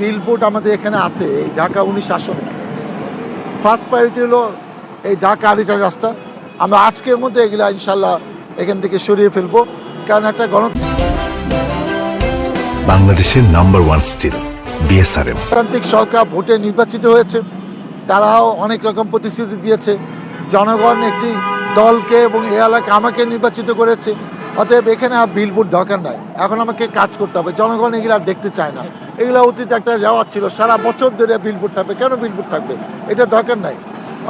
Billboard আমাদের এখানে আছে এই ঢাকা উনিশ আসনে। ফার্স্ট প্রায়োরিটি হলো এই ঢাকা আরিচা রাস্তা। আমরা আজকের মধ্যে এগুলা ইনশাল্লাহ এখান থেকে সরিয়ে ফেলব। কারণ একটা গণ বাংলাদেশের নাম্বার ওয়ান স্টিল বিএসআরএম গণতান্ত্রিক সরকার ভোটে নির্বাচিত হয়েছে। তারাও অনেক রকম প্রতিশ্রুতি দিয়েছে। জনগণ একটি দলকে এবং এ এলাকা আমাকে নির্বাচিত করেছে। অতএব এখানে আর বিলবোর্ড দরকার নাই। এখন আমাকে কাজ করতে হবে। জনগণ এগুলো আর দেখতে চায় না। এগুলো অতীত একটা যাওয়ার ছিল, সারা বছর ধরে বিলবোর্ড থাকবে। কেন বিলবোর্ড থাকবে? এটা দরকার নাই।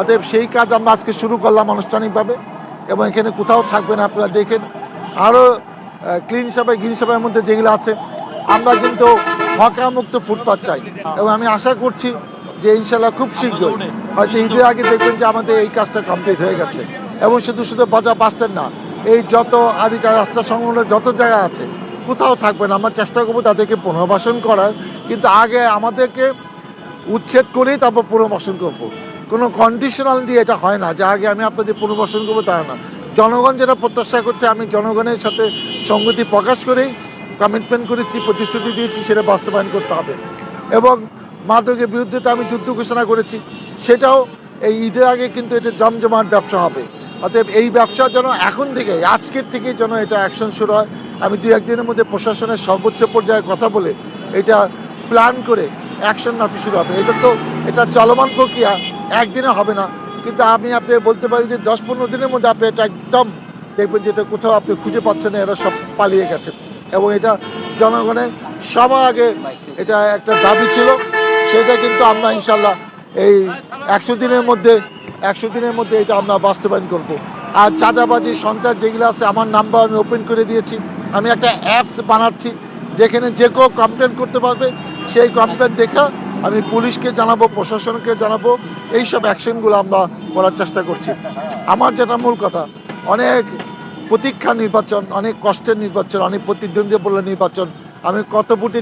অতএব সেই কাজ আমরা আজকে শুরু করলাম আনুষ্ঠানিকভাবে এবং এখানে কোথাও থাকবে না, আপনারা দেখেন। আরও ক্লিন সাফাই গ্রিন সাফাইয়ের মধ্যে যেগুলো আছে, আমরা কিন্তু হকামুক্ত ফুটপাথ চাই। এবং আমি আশা করছি যে ইনশাল্লাহ খুব শীঘ্রই, হয়তো ঈদের আগে দেখবেন যে আমাদের এই কাজটা কমপ্লিট হয়ে গেছে। এবং শুধু শুধু বাজার বাস্টের না, এই যত আরিচা রাস্তা সংলগ্ন, যত জায়গা আছে কোথাও থাকবে না। আমরা চেষ্টা করব তাদেরকে পুনর্বাসন করার। কিন্তু আগে আমাদেরকে উচ্ছেদ করেই তারপর পুনর্বাসন করব। কোনো কন্ডিশনাল দিয়ে এটা হয় না যে আগে আমি আপনাদের পুনর্বাসন করব তা না। জনগণ যেটা প্রত্যাশা করছে, আমি জনগণের সাথে সঙ্গতি প্রকাশ করেই কমিটমেন্ট করেছি, প্রতিশ্রুতি দিয়েছি, সেটা বাস্তবায়ন করতে হবে। এবং মাদকের বিরুদ্ধে তো আমি যুদ্ধ ঘোষণা করেছি, সেটাও এই ঈদের আগে কিন্তু এটা জমজমাট ব্যবসা হবে। অতএব এই ব্যবসা যেন এখন থেকে, আজকের থেকে যেন এটা অ্যাকশন শুরু হয়। আমি দু একদিনের মধ্যে প্রশাসনের সর্বোচ্চ পর্যায়ে কথা বলে এটা প্ল্যান করে অ্যাকশন নাফি শুরু হবে। এটা তো, এটা চলমান প্রক্রিয়া, একদিনে হবে না। কিন্তু আমি আপনি বলতে পারি যে দশ পনেরো দিনের মধ্যে আপনি এটা একদম দেখবেন যেটা কোথাও আপনি খুঁজে পাচ্ছেন না, এরা সব পালিয়ে গেছে। এবং এটা জনগণের সবার আগে এটা একটা দাবি ছিল, সেটা কিন্তু আমরা ইনশাল্লাহ এই একশো দিনের মধ্যে, একশো দিনের মধ্যে এটা আমরা বাস্তবায়ন করব। আর চাঁদাবাজি, সন্ত্রাস যেগুলো আছে, আমার নাম্বার আমি ওপেন করে দিয়েছি। আমি একটা অ্যাপস বানাচ্ছি, যেখানে যে কেউ কমপ্লেন করতে পারবে, সেই কমপ্লেন দেখা আমি পুলিশকে জানাব, প্রশাসনকে জানাব, এইসব অ্যাকশনগুলো আমরা করার চেষ্টা করছি। আমার যেটা মূল কথা, অনেক প্রতীক্ষা নির্বাচন, অনেক কষ্টের নির্বাচন, অনেক প্রতিদ্বন্দ্বী বলে নির্বাচন, আমি কত ভোটে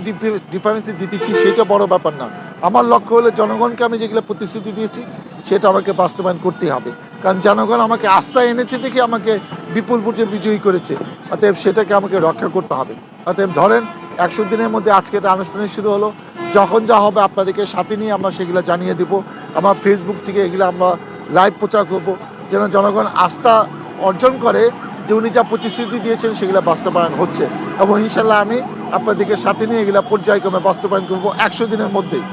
ডিফারেন্সে জিতেছি সেটা বড় ব্যাপার না। আমার লক্ষ্য হলো জনগণকে আমি যেগুলো প্রতিশ্রুতি দিয়েছি, সেটা আমাকে বাস্তবায়ন করতেই হবে। কারণ জনগণ আমাকে আস্থা এনেছে দেখে আমাকে বিপুল ভোটে বিজয়ী করেছে। অতএব সেটাকে আমাকে রক্ষা করতে হবে। অতএব ধরেন, একশো দিনের মধ্যে আজকে এটা আনুষ্ঠানিক শুরু হলো। যখন যা হবে আপনাদেরকে সাথে নিয়ে আমরা সেগুলো জানিয়ে দেবো। আমার ফেসবুক থেকে এগুলো আমরা লাইভ প্রচার করব। যেন জনগণ আস্থা অর্জন করে যে উনি যা প্রতিশ্রুতি দিয়েছেন সেগুলো বাস্তবায়ন হচ্ছে। এবং ইনশাল্লাহ আমি আপনাদেরকে সাথে নিয়ে এগুলো পর্যায়ক্রমে বাস্তবায়ন করব একশো দিনের মধ্যেই।